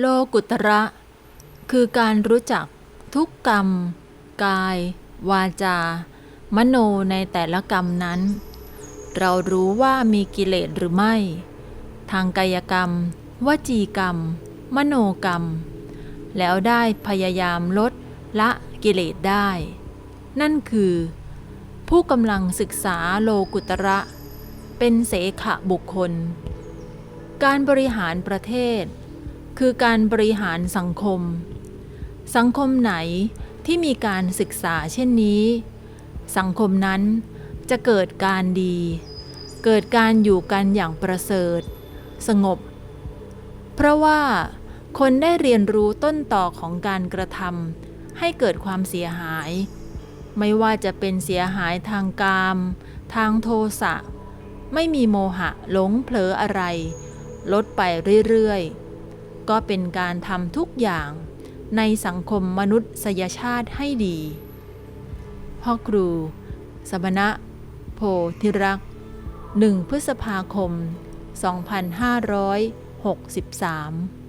โลกุตระ คือการรู้จักทุกกรรม กาย วาจา มโนในแต่ละกรรมนั้น เรารู้ว่ามีกิเลสหรือไม่ ทางกายกรรม วจีกรรม มโนกรรม แล้วได้พยายามลดละกิเลสได้ นั่นคือ ผู้กำลังศึกษาโลกุตระ เป็นเสขะบุคคล การบริหารประเทศ คือการบริหารสังคม สังคมไหนที่มีการศึกษาเช่นนี้ สังคมนั้นจะเกิดการดี เกิดการอยู่กันอย่างประเสริฐ สงบ เพราะว่าคนได้เรียนรู้ต้นต่อของการกระทำให้เกิดความเสียหาย ไม่ว่าจะเป็นเสียหายทางกาม ทางโทสะ ไม่มีโมหะหลงเผลออะไร ลดไปเรื่อยๆ ก็เป็นการทำทุกอย่างในสังคมมนุษยชาติให้ดี พ่อครู สมณะ โพธิรักษ์1พฤษภาคม 2563